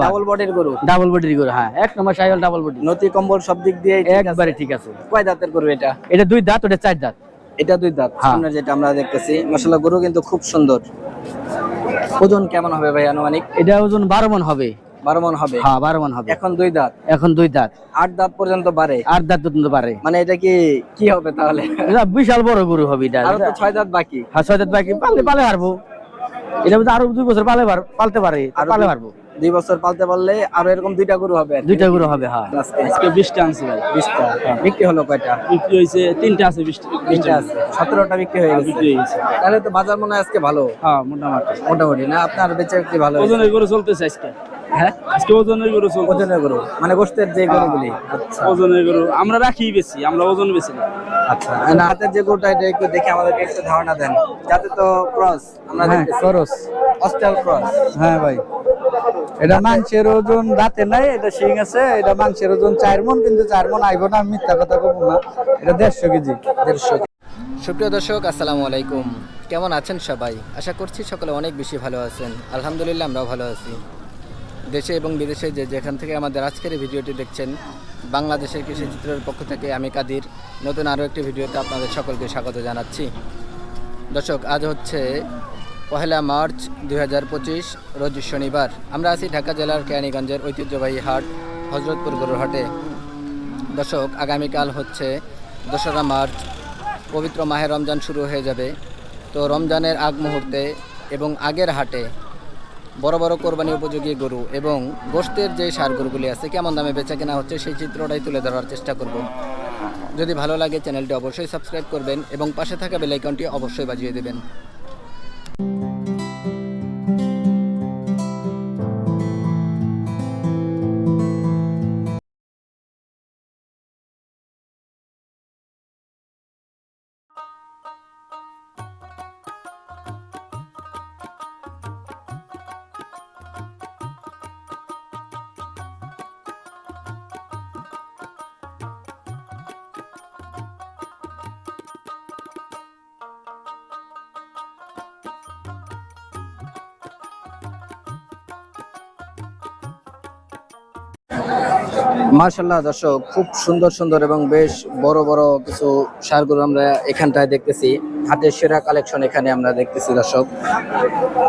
Double বডির গরু? Double বডির গরু হ্যাঁ। এক নম্বর ডাবল বডি নতি কম্বল সব দিক দিয়ে ঠিক একবারে ঠিক আছে। কয় দাঁতের গরু এটা? এটা দুই দাঁত ওটা চার দাঁত। এটা দুই দাঁত। হ্যাঁ। সামনে যেটা আমরা দেখতেছি মাসাল্লাহ গরু কিন্তু খুব সুন্দর। ওজন কেমন হবে ভাই আনুমানিক? এটা ওজন বারো হবে। বারো হবে? হ্যাঁ বারো হবে। এখন দুই দাঁত? এখন দুই দাঁত। আট দাঁত পর্যন্ত বাড়ে? আট দাঁত পর্যন্ত পারে মানে এটা কি কি হবে তাহলে? এটা বিশাল বড় গরু হবে এটা আরও তো ছয় দাঁত বাকি। হ্যাঁ ছয় দাঁত বাকি পালে পালে হারবো। এটা আরও দুই বছর পালে পার- পালতে পারে আরও পালে পারব দুই বছর পালতে পারলে আরও এরকম দুইটা গরু হবে দুইটা গরু হবে হ্যাঁ। আজকে। বিশটা আনছি ভাই। বিশটা। বিক্রি হলো কয়টা? বিক্রি হয়েছে তিনটা আছে বিশটা। আছে। সতেরোটা বিক্রি হয়ে গেছে। বিক্রি হয়ে তাহলে তো বাজার মনে হয় আজকে ভালো। হ্যাঁ মোটামুটি। মোটামুটি না? আপনার বেচে বিক্রি ভালো ওজনের গরু চলতেছে আজকে। হ্যাঁ? আজকে ওজনের গরু ওজনের গরু। মানে গোষ্ঠের যে গরুগুলি। আচ্ছা। ওজনের গরু আমরা রাখি বেশি আমরা ওজন বেশি না আচ্ছা। না হাতের যে গরুটা এটা একটু দেখে আমাদেরকে একটু ধারণা দেন। যাতে তো ক্রস আমরা হ্যাঁ দেখতেছি। Austral cross. হ্যাঁ ভাই। এটা মাংসের ওজন রাতে নাই, এটা শিং আছে, এটা মাংসের ওজন চার মন কিন্তু চার মন আইব না আমি মিথ্যা কথা বলব না। এটা দেড়শো কেজি। দেড়শো সুপ্রিয় দর্শক, আসসালামু আলাইকুম। কেমন আছেন সবাই? আশা করছি সকলে অনেক বেশি ভালো আছেন। আলহামদুলিল্লাহ, আমরাও ভালো আছি। দেশে এবং বিদেশে যে যেখান থেকে আমাদের আজকের এই ভিডিওটি দেখছেন, বাংলাদেশের কৃষি চিত্রের পক্ষ থেকে আমি কাদির। নতুন আরও একটি ভিডিওতে আপনাদের সকলকে স্বাগত জানাচ্ছি। দর্শক, আজ হচ্ছে পহেলা মার্চ দুই হাজার পঁচিশ, রোজ শনিবার। আমরা আছি ঢাকা জেলার কেরানীগঞ্জের ঐতিহ্যবাহী হাট, হজরতপুর গরুর হাটে। দর্শক, আগামীকাল হচ্ছে দোসরা মার্চ। পবিত্র মাহে রমজান শুরু হয়ে যাবে। তো রমজানের আগ মুহূর্তে এবং আগের হাটে বড় বড় কোরবানি উপযোগী গরু এবং গোষ্ঠের যে সার গরুগুলি আছে, কেমন দামে বেচা কেনা হচ্ছে সেই চিত্রটাই তুলে ধরার চেষ্টা করব। যদি ভালো লাগে চ্যানেলটি অবশ্যই সাবস্ক্রাইব করবেন এবং পাশে থাকা বেলাইকনটি অবশ্যই বাজিয়ে দেবেন। মার্শাল্লাহ দর্শক খুব সুন্দর সুন্দর এবং বেশ বড় বড় কিছু সারগুলো আমরা এখানটায় দেখতেছি। হাতের সেরা কালেকশন এখানে আমরা দেখতেছি দর্শক।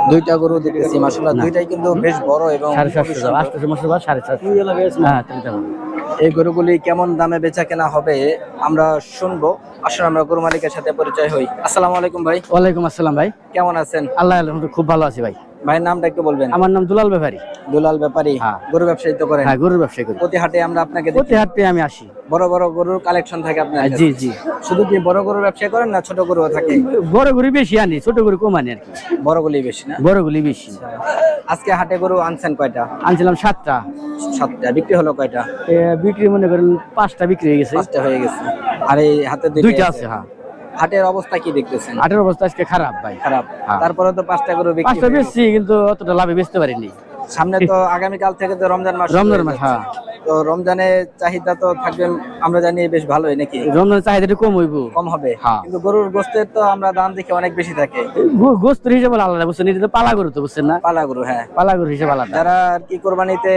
দুইটা গরু দেখতেছি মার্শাল্লাহ। দুইটাই কিন্তু বেশ বড় এবং হ্যাঁ। এই গরুগুলি কেমন দামে বেচা কেনা হবে আমরা শুনব। আসলে আমরা গরু মালিকের সাথে পরিচয় হই। আসসালামু আলাইকুম ভাই। ওয়ালাইকুম আসসালাম ভাই। কেমন আছেন? আল্লাহ আলহামদুলিল্লাহ খুব ভালো আছি ভাই। ভাইয়ের নামটা একটু বলবেন। আমার নাম দুলাল ব্যাপারী। দুলাল ব্যাপারী হ্যাঁ। গরু ব্যবসায়ী তো করেন। হ্যাঁ গরুর ব্যবসা করি। প্রতি হাটে আমরা আপনাকে প্রতি হাটে আমি আসি। বড় বড় গরুর কালেকশন থাকে আপনার জি জি। শুধু কি বড় গরুর ব্যবসা করেন না ছোট গরুও থাকে? বড় গরু বেশি আনি ছোট গরু কম আনি আর কি। বড়গুলি বেশি না? বড় গুলি বেশি। আজকে হাটে গরু আনছেন কয়টা? আনছিলাম সাতটা। সাতটা। বিক্রি হলো কয়টা? বিক্রি মনে করেন পাঁচটা বিক্রি হয়ে গেছে। পাঁচটা হয়ে গেছে। আর এই হাতে দুইটা আছে হ্যাঁ। হাটের অবস্থা কি দেখতেছেন? হাটের অবস্থা আজকে খারাপ ভাই। খারাপ। হ্যাঁ। তারপরে তো পাঁচটা করে বিক্রি পাঁচটা বেশি কিন্তু অতটা লাভে বেচতে পারিনি। সামনে তো আগামীকাল থেকে তো রমজান মাস রমজান মাস, হ্যাঁ। তো রমজানের চাহিদা তো থাকবে আমরা জানি বেশ ভালোই নাকি? রমজানের চাহিদা কম হইব। কম হবে। হ্যাঁ। কিন্তু গরুর গোস্তের তো আমরা দাম দেখি অনেক বেশি থাকে। গোস্তের হিসেবে আলাদা বুঝছেন? এটা তো পালা গরু তো বুঝছেন না? পালা গরু হ্যাঁ। পালা গরু হিসেবে আলাদা। যারা আর কি কোরবানিতে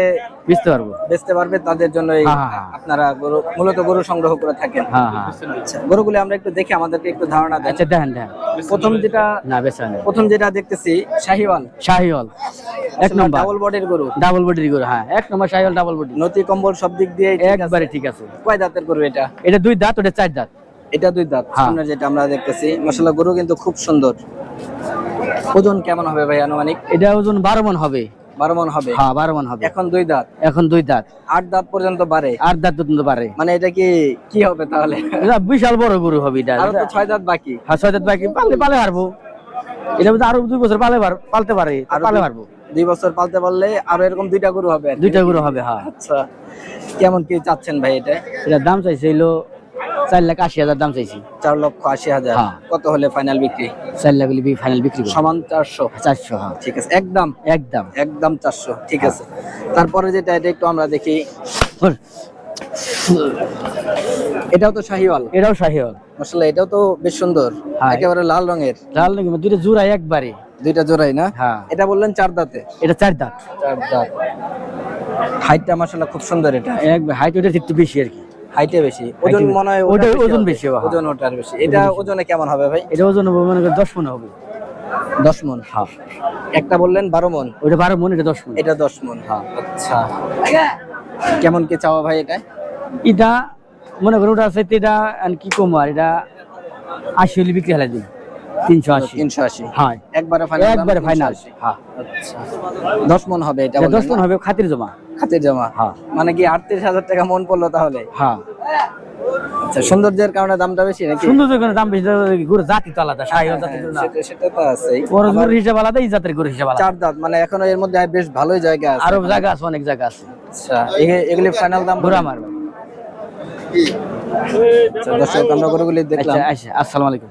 বুঝতে পারব। বেচতে পারবে তাদের জন্য এই হ্যাঁ, হ্যাঁ। আপনারা গরু মূলত গরু সংগ্রহ করে থাকেন। হ্যাঁ হ্যাঁ। আচ্ছা গরুগুলি আমরা একটু দেখে আমাদেরকে একটু ধারণা দেন। আচ্ছা দেখেন দেখেন প্রথম যেটা না বেচা প্রথম যেটা দেখতেছি শাহিওয়াল। শাহিওয়াল। এক নম্বর। ডাবল বডির গরু। ডাবল বডির গরু হ্যাঁ। এক নম্বর শাহিওয়াল ডাবল বডি নতি কম্বল সব দিক দিয়ে একবারে ঠিক আছে। কয় দাঁতের গরু এটা? এটা দুই দাঁত ওটা চার দাঁত। এটা দুই দাঁত হ্যাঁ। সামনে যেটা আমরা দেখতেছি। মাসাল্লাহ গরু কিন্তু খুব সুন্দর। ওজন কেমন হবে ভাই আনুমানিক? এটা ওজন বারো মন হবে। বারো মন হবে? হ্যাঁ বারো মন হবে। এখন দুই দাঁত? এখন দুই দাঁত। আট দাঁত পর্যন্ত বাড়ে? আট দাঁত পর্যন্ত পারে মানে এটা কি কি হবে তাহলে? এটা বিশাল বড় গরু হবে এটা আরও তো ছয় দাঁত বাকি। হ্যাঁ ছয় দাঁত বাকি পালে পালে পারব। এটা আরও দুই বছর পালে পালতে পারে আরও পালে পারব। দুই বছর পালতে পারলে আরও এরকম দুইটা গরু হবে দুইটা গরু হবে হ্যাঁ। আচ্ছা কেমন কি চাচ্ছেন ভাই এটা? এটা দাম চাইছে হইল চার লাখ আশি হাজার দাম চাইছি। চার লক্ষ আশি হাজার। হ্যাঁ। কত হলে ফাইনাল বিক্রি? চার লাখ হলে ফাইনাল বিক্রি সমান চারশো। চারশো হ্যাঁ। ঠিক আছে একদম? একদম। একদম চারশো ঠিক আছে। তারপরে যেটা এটা একটু আমরা দেখি। এটাও তো শাহিওয়াল। এটাও শাহিওয়াল। আসলে এটাও তো বেশ সুন্দর। হ্যাঁ। একেবারে লাল রঙের। লাল রঙের দুইটা জোড়া একবারে। দুইটা জোড়াই না? হ্যাঁ। এটা বললেন চার দাঁতে। এটা চার দাঁত। চার দাঁত। হাইটটা মাশাআল্লাহ খুব সুন্দর এটা। এক হাইট ওটা একটু বেশি আর কি। হাইটে বেশি। ওজন মনে হয় ওটা ওজন বেশি হবে। ওজন ওটার বেশি। এটা ওজনে কেমন হবে ভাই? এটা ওজন হবে মনে করেন দশ মন হবে। দশ মন হ্যাঁ। একটা বললেন বারো মন ওটা বারো মন এটা দশ মন এটা দশ মন হ্যাঁ। আচ্ছা। কেমন কি চাওয়া ভাই এটা? এটা মনে করো ওটা আছে এটা আর কি কম আর এটা আশি হলে বিক্রি হলে দিন। তিনশো আশি। তিনশো আশি। হ্যাঁ। একবারে ফাইনাল একবারে final। হ্যাঁ। আচ্ছা। দশ মন হবে এটা এটা দশ মন হবে খাতির জমা। খাতের জমা। হ্যাঁ। মানে কি আটত্রিশ হাজার টাকা মন পড়ল তাহলে? হ্যাঁ। আচ্ছা সৌন্দর্যের কারণে দামটা বেশি নাকি? সুন্দর কোনো দাম বেশি গরু জাতি তো আলাদা সেটা তো ওর গরুর হিসাব আলাদা এই জাতের গরুর হিসাব আলাদা। চার দাঁত মানে এখনও এর মধ্যে বেশ ভালোই জায়গা আছে। আরও জায়গা আছে অনেক জায়গা আছে। আচ্ছা এগুলি ফাইনাল দাম আমার। আচ্ছা, দর্শক আমরা গরুগুলি দেখলাম। আচ্ছা আসসালামু আলাইকুম।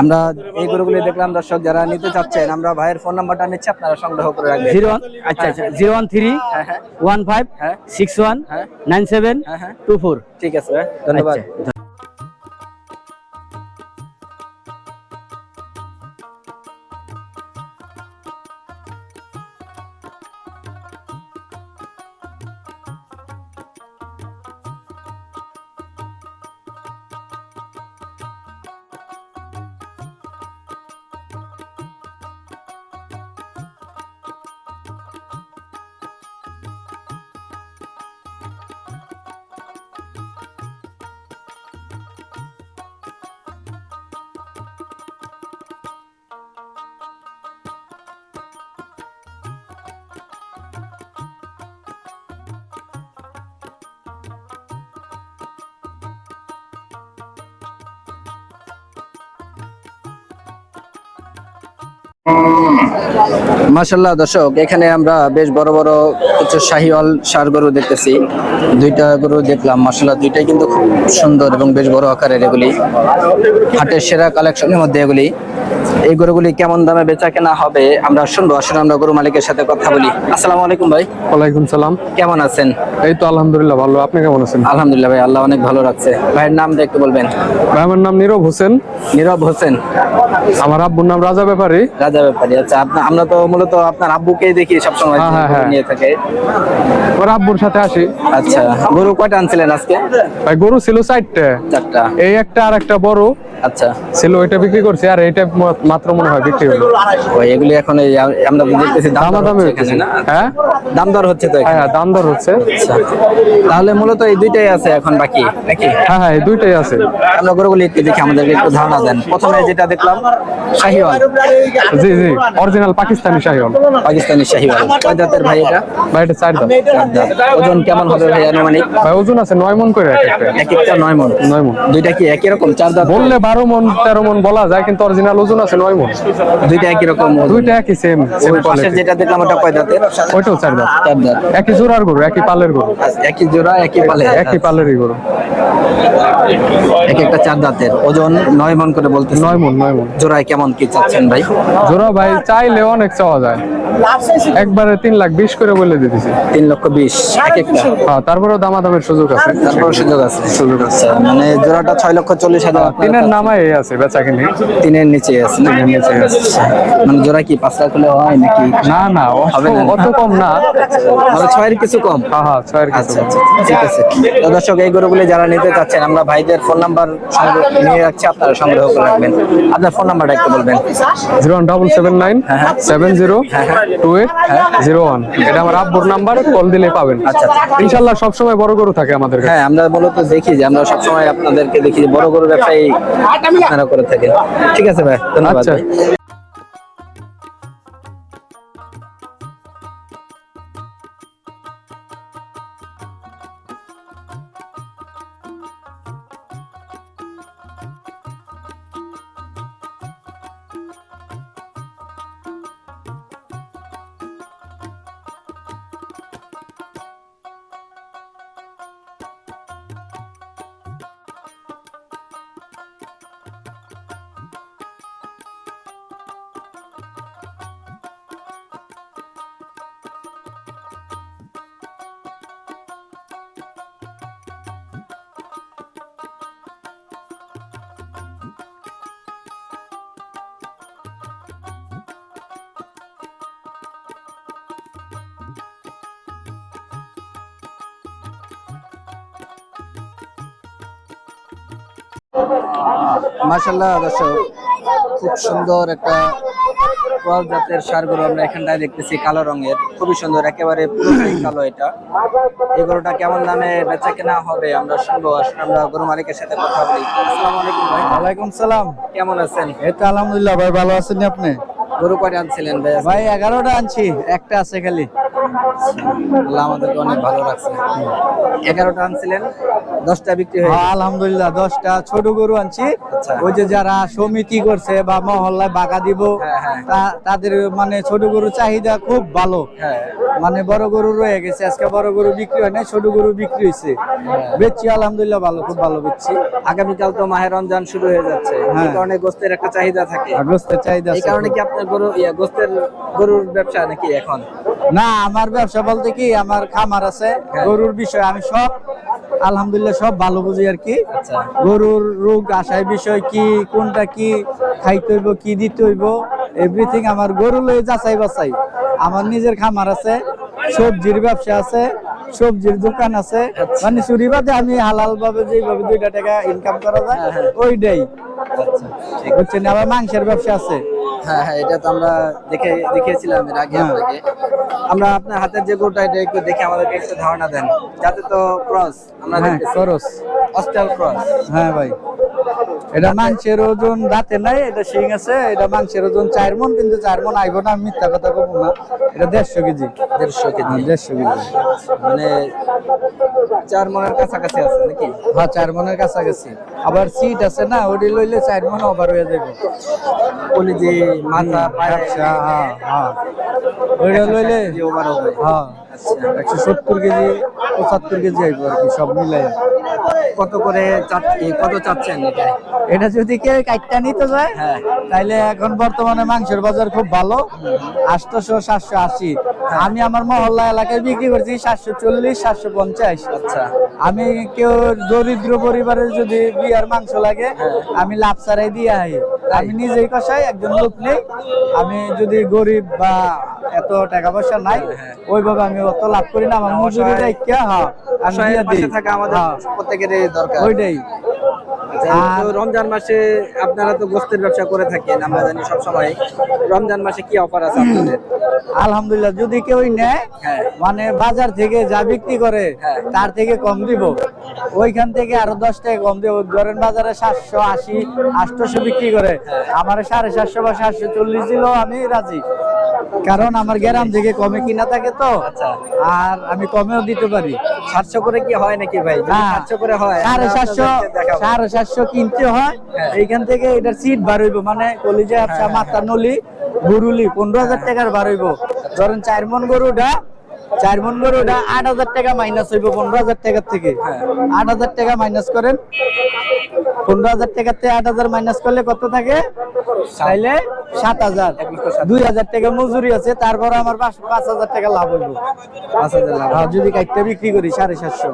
আমরা এই গরুগুলি দেখলাম দর্শক যারা নিতে চাচ্ছেন আমরা ভাইয়ের ফোন নাম্বারটা নিচ্ছি আপনারা সংগ্রহ করে রাখবেন। জিরো আচ্ছা আচ্ছা জিরো ওয়ান থ্রি হ্যাঁ হ্যাঁ। ওয়ান ফাইভ হ্যাঁ। সিক্স ওয়ান হ্যাঁ। নাইন সেভেন হ্যাঁ হ্যাঁ। Two four. ঠিক আছে ধন্যবাদ। মাশাল্লাহ দর্শক, এখানে আমরা বেশ বড় বড় কিছু শাহিওয়াল সার গরু দেখতেছি। দুইটা গরু দেখলাম মাসাল্লাহ দুইটাই কিন্তু খুব সুন্দর এবং বেশ বড় আকারের এগুলি। হাটের সেরা কালেকশনের মধ্যে এগুলি। এই গরুগুলি কেমন দামে বেচা কেনা হবে আমরা শুনব। আসলে আমরা গরু মালিকের সাথে কথা বলি। আসসালামু আলাইকুম ভাই। ওয়ালাইকুম সালাম। কেমন আছেন? এই তো আলহামদুলিল্লাহ ভালো। আপনি কেমন আছেন? আলহামদুলিল্লাহ ভাই আল্লাহ অনেক ভালো রাখছে। ভাইয়ের নাম একটু বলবেন। ভাই আমার নাম নীরব হোসেন। নীরব হোসেন। আমার আব্বুর নাম রাজা ব্যাপারী। রাজা ব্যাপারী আচ্ছা আমরা তো মূলত আপনার আব্বুকেই দেখি সবসময় হ্যাঁ, হ্যাঁ, হ্যাঁ। নিয়ে থাকে। ওর আব্বুর সাথে আসি। আচ্ছা গরু কয়টা আনছিলেন আজকে? ভাই গরু ছিল চারটে। চারটা। এই একটা আর একটা বড়। আচ্ছা। ছিল ওইটা বিক্রি করছি আর এইটা মাত্র মনে হয় বিক্রি হলো। এগুলি এখন এই আমরা দেখতেছি দামাদামি হচ্ছে না হ্যাঁ? দাম দর হচ্ছে তো হ্যাঁ এখানে। দাম দর হচ্ছে। আচ্ছা। তাহলে মূলত এই দুইটাই আছে এখন বাকি নাকি? হ্যাঁ হ্যাঁ এই দুইটাই আছে। আমরা গরুগুলি একটু দেখি আমাদেরকে একটু ধারণা দেন। প্রথমে যেটা দেখলাম শাহিওয়াল। জি জি অরিজিনাল পাকিস্তানি শাহিওয়াল। পাকিস্তানি শাহিওয়াল। কয় দাঁতের ভাই এটা? ভাই এটা চার দাঁত। ওজন কেমন হবে ভাই আনুমানিক? ভাই ওজন আছে নয় মন করে এক একটা। এক নয় মন। নয় মন। দুইটা কি একই রকম চার দাঁত বললে বারো মন তেরো মন বলা যায় কিন্তু অরিজিনাল ওজন আছে মন দুইটা একই রকম দুইটা একই সেম সেম পাশের যেটা দেখলাম ওটা কয় দাঁতের? ওইটাও চার দাঁত। চার দাঁত। একই জোড়ার গরু একই পালের গরু। একই জোড়া একই পালে একই পালেরই গরু। এক একটা চার দাঁতের। ওজন নয় মন করে বলতে নয় মন নয় মন। জোড়ায় কেমন কি চাচ্ছেন ভাই? জোড়া ভাই চাইলে অনেক চাওয়া যায়। একবারে তিন লাখ বিশ করে বলে দিতেছি। তিন লক্ষ বিশ এক একটা। হ্যাঁ তারপরেও দামাদামের সুযোগ আছে। তারপর সুযোগ আছে। সুযোগ আছে। মানে জোড়াটা ছয় লক্ষ চল্লিশ হাজার তিনের নামাই এই আছে বেচা কিনি। তিনের নিচে আছে না? নিচে আছে। মানে জোড়া কি পাঁচ লাখ হলে হয় নাকি? না না অত- হবে না। অত কম না। মানে ছয়ের কিছু কম? হ্যাঁ হ্যাঁ ছয়ের কিছু আচ্ছা আচ্ছা ঠিক আছে। দর্শক এই গরুগুলি যারা নিতে চাচ্ছেন আমরা ভাইদের ফোন নাম্বার নিয়ে রাখছি আপনারা সংগ্রহ করে রাখবেন। আপনার ফোন নাম্বারটা একটু বলবেন। Zero one double seven nine seven zero two eight zero one. এটা আমার আব্বুর নাম্বার কল দিলে পাবেন। আচ্ছা, ইনশাল্লাহ সবসময় বড় গরু থাকে আমাদের হ্যাঁ আমরা মূলত দেখি যে আমরা সবসময় আপনাদেরকে দেখি বড় গরু ব্যবসায়ী আপনারা করে থাকেন। ঠিক আছে ভাই ধন্যবাদ মাশাল্লাহ দর্শক খুব সুন্দর একটা ক্রস জাতের সার গরু আমরা এখানটায় দেখতেছি কালো রঙের। খুবই সুন্দর একেবারে পুরোটাই কালো এটা। এই গরুটা কেমন দামে বেচা কেনা হবে আমরা শুনব। আসলে আমরা গরু মালিকের সাথে কথা বলি। আসসালামু আলাইকুম ভাই। ওয়ালাইকুম সালাম। কেমন আছেন? এই তো আলহামদুলিল্লাহ ভাই ভালো আছেন আপনি? গরু কয়টা আনছিলেন ভাই ভাই এগারোটা আনছি একটা আছে খালি। আল্লাহ আমাদেরকে অনেক ভালো রাখছে। এগারোটা আনছিলেন দশটা বিক্রি হয়ে আলহামদুলিল্লাহ দশটা। ছোট গরু আনছি। আচ্ছা। ওই যে যারা সমিতি করছে বা মহল্লায় বাগা দিব হ্যাঁ, হ্যাঁ। তাদের মানে ছোট গরুর চাহিদা খুব ভালো। হ্যাঁ। মানে বড় গরু রয়ে গেছে। আজকে বড় গরু বিক্রি হয় না ছোট গরু বিক্রি হয়েছে। বেচছি আলহামদুলিল্লাহ ভালো খুব ভালো বেচছি। আগামীকাল তো মাহের রমজান শুরু হয়ে যাচ্ছে। এই। কারণে গোস্তের একটা চাহিদা থাকে। গোস্তের চাহিদা এই কারণে কি আপনার গরু গোস্তের গরুর ব্যবসা নাকি এখন? না আমার ব্যবসা বলতে কি আমার খামার আছে। গরুর বিষয় আমি সব আলহামদুলিল্লাহ সব ভালো বুঝি আর কি আচ্ছা গরুর রোগ আসায় বিষয় কি কোনটা কি খাইতে হইব কি দিতে হইব এভরিথিং আমার গরু লয়ে যাচাই বাছাই আমার নিজের খামার আছে সবজির ব্যবসা আছে সবজির দোকান আছে। আচ্ছা। মানে চুরি বাদে আমি হালাল ভাবে যেভাবে দুইটা টাকা ইনকাম করা যায় হ্যাঁ, হ্যাঁ। ওইটাই। আচ্ছা বুঝছেন? আবার মাংসের ব্যবসা আছে। হ্যাঁ হ্যাঁ এটা তো আমরা দেখে দেখিয়েছিলাম এর আগে হ্যাঁ। আপনাকে। আমরা আপনার হাতের যে গরুটা এটা একটু দেখে আমাদেরকে একটু ধারণা দেন। যাতে তো ক্রস আমরা অস্ট্রাল ক্রস। হ্যাঁ ভাই। এটা মাংসের ওজন রাতে নাই এটা শিং আছে এটা মাংসের ওজন চার মন কিন্তু চার মন আইব না আমি মিথ্যা কথা কব না। এটা দেড়শো কেজি। দেড়শো কেজি। হ্যাঁ, দেড়শো কেজি। মানে চার মনের কাছাকাছি আছে নাকি? হ্যাঁ চার মনের কাছাকাছি। আবার সিট আছে না ওটি লইলে চার মন ওভার হয়ে যাবে কলিজি মাথা পায়ে হ্যাঁ হ্যাঁ। ওইটা লইলে ওভার হবে। হ্যাঁ একশো সত্তর কেজি পঁচাত্তর কেজি আইব আর কি সব মিলাই কত করে কত চাচ্ছেন এটা যদি কেউ কাটটা নিতে যায় হ্যাঁ। তাইলে এখন বর্তমানে মাংসের বাজার খুব ভালো আটশোশো সাতশো আশি। আমি আমার মহল্লা এলাকায় বিক্রি করছি সাতশো চল্লিশ সাতশো পঞ্চাশ। আচ্ছা। আমি কেউ দরিদ্র পরিবারের যদি বিয়ার মাংস লাগে আমি লাভ ছাড়াই দিয়ে আই আমি নিজেই কষাই একজন লোক নেই। আমি যদি গরিব বা এত টাকা পয়সা নাই ওইভাবে আমি অত লাভ করি না। আমার মজুরি হ্যাঁ আমি দিয়ে দিই। থাকা আমাদের হ্যাঁ, প্রত্যেকেরই দরকার। ওইটাই। আচ্ছা, তো রমজান মাসে আপনারা তো গোস্তের ব্যবসা করে থাকেন আমরা জানি সব সময় রমজান মাসে কি অফার আছে আপনাদের? আলহামদুলিল্লাহ যদি কেউ নেয় হ্যাঁ। মানে বাজার থেকে যা বিক্রি করে হ্যাঁ। তার থেকে কম দিব। ওইখান থেকে আরও দশ টাকা কম দিব। ধরেন বাজারে সাতশো আশি আটশোশো বিক্রি করে আমার সাড়ে সাতশো বা সাতশো চল্লিশ দিলেও আমি রাজি। কারণ আমার গ্রাম থেকে কমে কিনা থাকে তো। আচ্ছা। আর আমি কমেও দিতে পারি। সাতশো করে কি হয় নাকি ভাই? সাতশো করে হয় সাড়ে সাতশো সাড়ে সাতশো কিনতে হয় হ্যাঁ। এইখান থেকে এটার সিট বার হইব মানে কলিজা আচ্ছা মাথা নলি গুরুলি পনেরো হাজার টাকার বার হইব ধরেন চার মন গরুটা চার মন গরুটা আট হাজার টাকা মাইনাস হইব পনেরো হাজার টাকার থেকে হ্যাঁ। আট হাজার টাকা মাইনাস করেন পনেরো হাজার থেকে আট হাজার মাইনাস করলে কত থাকে? তাইলে সাত হাজার। দুই হাজার টাকা মজুরি আছে তারপর আমার পাঁচ হাজার টাকা লাভ হইব। পাঁচ হাজার লাভ। যদি কাইটটা বিক্রি করি সাড়ে সাতশো।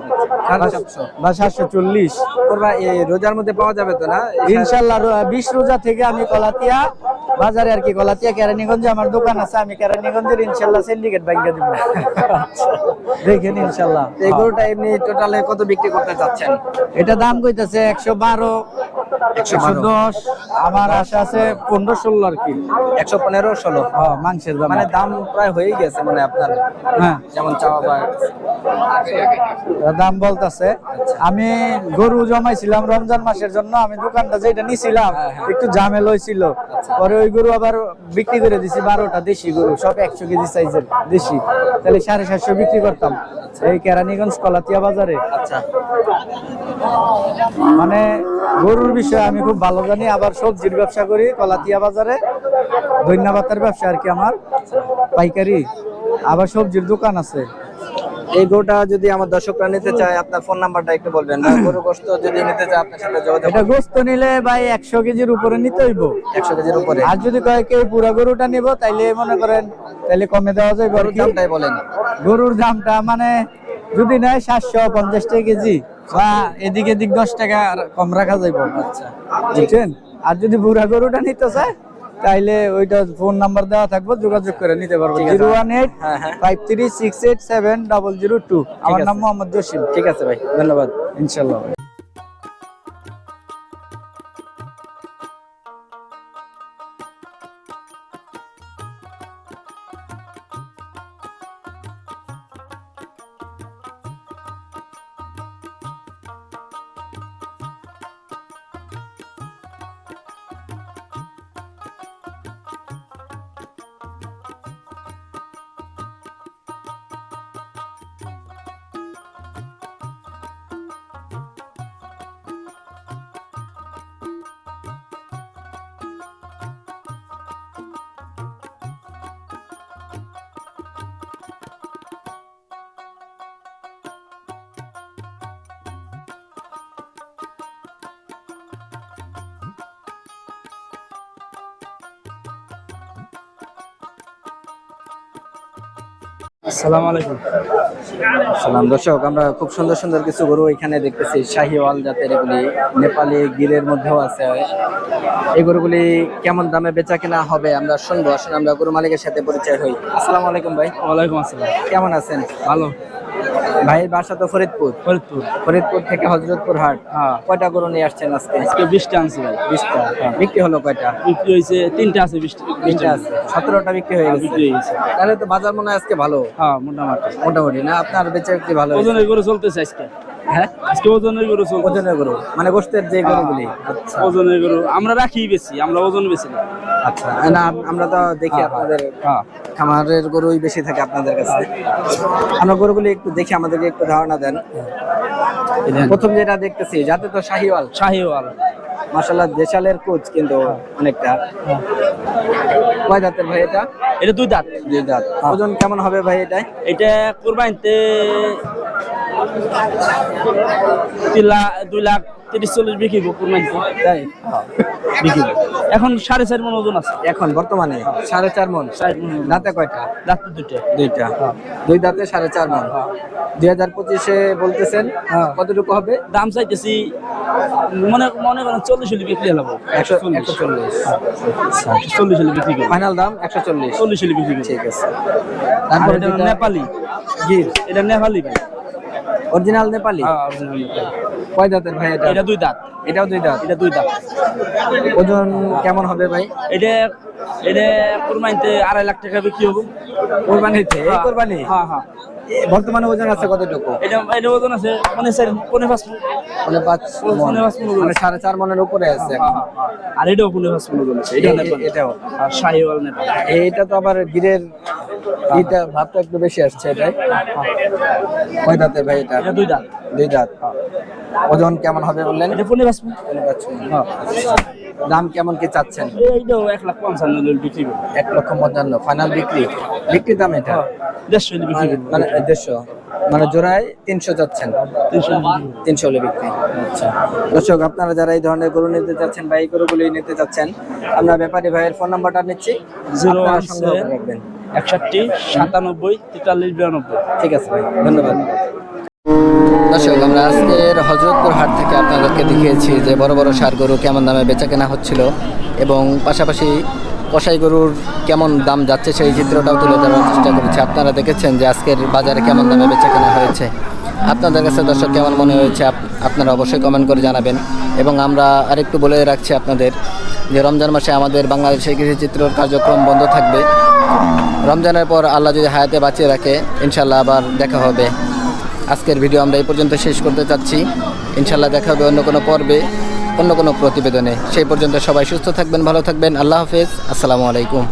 বা সাতশো চল্লিশ। রোজার মধ্যে পাওয়া যাবে তো না? ইনশাল্লাহ বিশ রোজা থেকে আমি কলাতিয়া বাজারে আর কি কলাতিয়া কেরানীগঞ্জে আমার দোকান আছে আমি কেরানীগঞ্জের ইনশাল্লাহ সিন্ডিকেট ব্যাংকে দিব। দেখেন ইনশাল্লাহ। এই গরুটা এমনি টোটালে কত বিক্রি করতে চাচ্ছেন? এটা দাম কইতাছে একশো বারো একশো দশ আমার আশা আছে পনেরো ষোলো আর কি। একশো পনেরো ষোলো? হ্যাঁ, মাংসের দাম। মানে দাম প্রায় হয়েই গেছে মানে আপনার হ্যাঁ। যেমন চাওয়া বা দাম বলতেছে। আমি গরু জমাইছিলাম রমজান মাসের জন্য আমি দোকানটা যেটা নিছিলাম একটু ঝামেল হয়েছিল পরে ওই গরু আবার বিক্রি করে দিছি বারোটা দেশি গরু সব একশো কেজি সাইজের দেশি। তাহলে সাড়ে সাতশো বিক্রি করতাম এই কেরানীগঞ্জ কলাতিয়া বাজারে। আচ্ছা। মানে গরুর বিষয়ে আমি খুব ভালো জানি। আবার সবজির ব্যবসা করি কলাতিয়া বাজারে। ধন্যবাদের ব্যবসা আর কি আমার। পাইকারি। আবার সবজির দোকান আছে। এই গরুটা যদি আমার দর্শকরা নিতে চায় আপনার ফোন নাম্বারটা একটু বলবেন। গরু গোস্ত যদি নিতে চায় আপনার সাথে যোগাযোগ এটা গোস্ত নিলে ভাই একশো কেজির উপরে নিতে হইব। একশো কেজির উপরে। আর যদি কয় কেউ পুরা গরুটা নিব তাইলে মনে করেন তাইলে কমে দেওয়া যায়। গরুর দামটাই বলেন। গরুর দামটা মানে যদি নেয় সাতশো পঞ্চাশ টাকা কেজি। বা এদিকে দিক দশ টাকা আর কম রাখা যাইব। আচ্ছা বুঝছেন? আর যদি বুড়া গরুটা নিতে চায় তাইলে ওইটা ফোন নাম্বার দেওয়া থাকব যোগাযোগ করে নিতে পারব। জিরো ওয়ান এইট হ্যাঁ, হ্যাঁ। Five three six eight seven double zero two. আমার নাম মোহাম্মদ জসিম। ঠিক আছে ভাই ধন্যবাদ। ইনশাল্লাহ আসসালামু আলাইকুম। সালাম দর্শক আমরা খুব সুন্দর সুন্দর কিছু গরু এখানে দেখতেছি। শাহিওয়াল জাতের এগুলি নেপালি গিরের মধ্যেও আছে। এই গরুগুলি কেমন দামে বেচা কেনা হবে আমরা শুনব। আসলে আমরা গরু মালিকের সাথে পরিচয় হই। আসসালামু আলাইকুম ভাই। ওয়ালাইকুম আসসালাম। কেমন আছেন? ভালো। ভাইয়ের বাসা তো ফরিদপুর। ফরিদপুর। ফরিদপুর থেকে হজরতপুর হাট। হ্যাঁ। কয়টা গরু নিয়ে আসছেন আজকে? আজকে বিশটা আনছি ভাই। বিশটা। বিক্রি হলো কয়টা? বিক্রি হয়েছে তিনটা আছে বিশটা। আছে। সতেরোটা বিক্রি হয়ে গেছে। বিক্রি হয়ে তাহলে তো বাজার মনে হয় আজকে ভালো। হ্যাঁ মোটামুটি। মোটামুটি না? আপনার বেচে বিক্রি ভালো? ওজনের গরু চলতেছে আজকে। হ্যাঁ? আজকে ওজনের গরু চলতেছে। ওজনের গরু। মানে গোষ্ঠের যে গরুগুলি। আচ্ছা। ওজনের গরু আমরা রাখি বেশি আমরা ওজন বেশি না। আচ্ছা। না আমরা তো দেখি আপনাদের হ্যাঁ। খামারের গরুই বেশি থাকে আপনাদের কাছে? আমরা গরুগুলি একটু দেখি আমাদেরকে একটু ধারণা দেন। প্রথম যেটা দেখতেছি যাতে তো শাহিওয়াল। শাহিওয়াল। মাসাল্লাহ দেশালের কোচ কিন্তু অনেকটা। কয় দাঁতের ভাই এটা? এটা দুই দাঁত। দুই দাঁত। ওজন কেমন হবে ভাই এটাই এটা কোরবানিতে দুই লাখ তিরিশ চল্লিশ বিক্রি তাই? বিক্রি এখন সাড়ে চার মন ওজন আছে। এখন বর্তমানে সাড়ে চার মন। দাঁতে কয়টা? দাঁত দুইটা। দুইটা। দুই দাঁতে সাড়ে চার মন। দুই হাজার পঁচিশে বলতেছেন কতটুকু হবে? দাম চাইতেছি মনে মনে করেন চল্লিশ হলে বিক্রি হলাম একশো চল্লিশ। চল্লিশ। হলে বিক্রি ফাইনাল দাম একশো চল্লিশ। চল্লিশ হলে বিক্রি ঠিক আছে। তারপরে নেপালি গির এটা নেপালি ভাই। অরিজিনাল নেপালি হ্যাঁ কয় দাঁতের ভাই এটা? এটা দুই দাঁত। এটাও দুই দাঁত। এটা দুই দাঁত। ওজন কেমন হবে ভাই? এটা এটা কোরবানিতে আড়াই লাখ টাকা বিক্রি হব। কোরবানিতে? এই কোরবানি? হ্যাঁ হ্যাঁ। বর্তমানে ওজন আছে কতটুকু? এটা এটা ওজন আছে পনেরো চার পনেরো পাঁচ মণ। পাঁচ পনেরো পাঁচ মানে। সাড়ে চার মনের উপরে আছে হ্যাঁ, হ্যাঁ, হ্যাঁ। আর এটাও পনেরো পাঁচ ওজন আছে। এটাও এ- এটাও। আর শাহিওয়াল নেপাল এইটা তো আবার গিরের ভাবটা একটু বেশি আসছে এটাই। কয় দাঁতের ভাই এটা? এটা দুই দাঁত। দুই দাঁত। ওজন কেমন হবে বললেন? এটা পনেরো পাঁচ মণ। দাম কেমন কি চাচ্ছেন? এইটাও এক লাখ পঞ্চান্ন বিক্রি এক লক্ষ পঞ্চান্ন ফাইনাল বিক্রি। বিক্রি দাম এটা? দেড়শো হলে বিক্রি করব। মানে দেড়শো। মানে জোড়ায় তিনশো যাচ্ছেন তিনশো হলে বিক্রি আচ্ছা। দর্শক আপনারা যারা এই ধরনের গরু নিতে চাচ্ছেন বা এই গরুগুলি নিতে চাচ্ছেন আমরা ব্যাপারী ভাইয়ের ফোন নাম্বারটা নিচ্ছি। জিরো রাখবেন। একষট্টি সাতানব্বই তেতাল্লিশ বিরানব্বই। ঠিক আছে ভাই ধন্যবাদ। দর্শক, আমরা আজকের হজরতপুর হাট থেকে আপনাদেরকে দেখিয়েছি যে বড় বড় সার গরু কেমন দামে বেচা কেনা হচ্ছিল এবং পাশাপাশি কষাই গরুর কেমন দাম যাচ্ছে সেই চিত্রটাও তুলে ধরার চেষ্টা করেছি। আপনারা দেখেছেন যে আজকের বাজারে কেমন দামে বেচা কেনা হয়েছে। আপনাদের কাছে দর্শক, কেমন মনে হয়েছে? আপনারা অবশ্যই কমেন্ট করে জানাবেন। এবং আমরা আরেকটু বলে রাখছি আপনাদের যে রমজান মাসে আমাদের বাংলাদেশের কৃষিচিত্রর কার্যক্রম বন্ধ থাকবে। রমজানের পর আল্লাহ যদি হায়াতে বাঁচিয়ে রাখে ইনশাল্লাহ আবার দেখা হবে। আজকের ভিডিও আমরা এই পর্যন্ত শেষ করতে চাচ্ছি ইনশাল্লাহ দেখা হবে অন্য কোনো পর্বে, অন্য কোনো প্রতিবেদনে। সেই পর্যন্ত সবাই সুস্থ থাকবেন, ভালো থাকবেন। আল্লাহ হাফেজ। আসসালামু আলাইকুম।